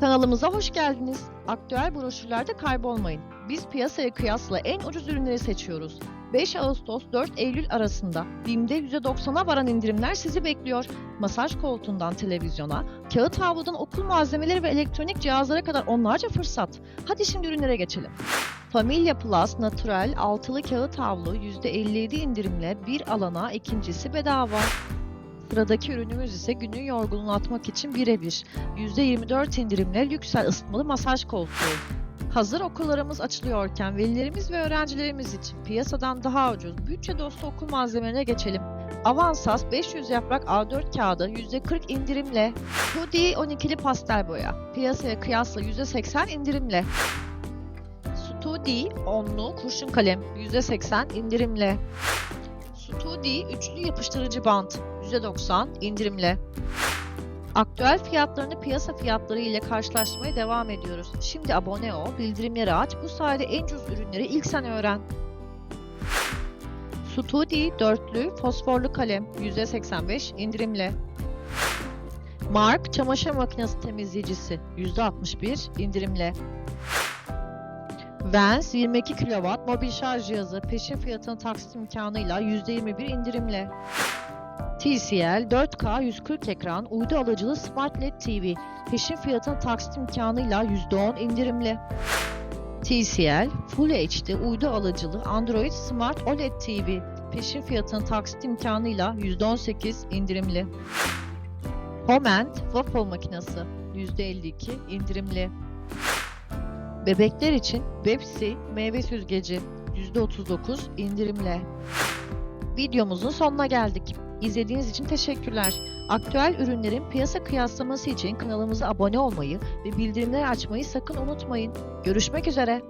Kanalımıza hoş geldiniz. Aktüel broşürlerde kaybolmayın. Biz piyasaya kıyasla en ucuz ürünleri seçiyoruz. 5 Ağustos 4 Eylül arasında BİM'de %90'a varan indirimler sizi bekliyor. Masaj koltuğundan televizyona, kağıt havludan okul malzemeleri ve elektronik cihazlara kadar onlarca fırsat. Hadi şimdi ürünlere geçelim. Familia Plus Natural altılı kağıt havlu %57 indirimle bir alana ikincisi bedava. Sıradaki ürünümüz ise günün yorgunluğunu atmak için birebir. %24 indirimle Lüksel ısıtmalı masaj koltuğu. Hazır okullarımız açılıyorken velilerimiz ve öğrencilerimiz için piyasadan daha ucuz bütçe dostu okul malzemelerine geçelim. Avansas 500 yaprak A4 kağıdı %40 indirimle. Hoodie 12'li pastel boya. Piyasaya kıyasla %80 indirimle. Studi 10'lu kurşun kalem %80 indirimle. Studi üçlü yapıştırıcı bant %90 indirimle. Aktüel fiyatlarını piyasa fiyatları ile karşılaştırmaya devam ediyoruz. Şimdi abone ol, bildirimleri aç. Bu sayede en ucuz ürünleri ilk sen öğren. Studi dörtlü fosforlu kalem %85 indirimle. Mark çamaşır makinesi temizleyicisi %61 indirimle. Vans 22 kW mobil şarj cihazı peşin fiyatının taksit imkanıyla %21 indirimle. TCL 4K 140 ekran uydu alıcılı Smart LED TV peşin fiyatının taksit imkanıyla %10 indirimli. TCL Full HD uydu alıcılı Android Smart OLED TV peşin fiyatının taksit imkanıyla %18 indirimli. Homend waffle makinesi %52 indirimli. Bebekler için Bepsi meyve süzgeci %39 indirimle. Videomuzun sonuna geldik. İzlediğiniz için teşekkürler. Aktüel ürünlerin piyasa kıyaslaması için kanalımıza abone olmayı ve bildirimleri açmayı sakın unutmayın. Görüşmek üzere.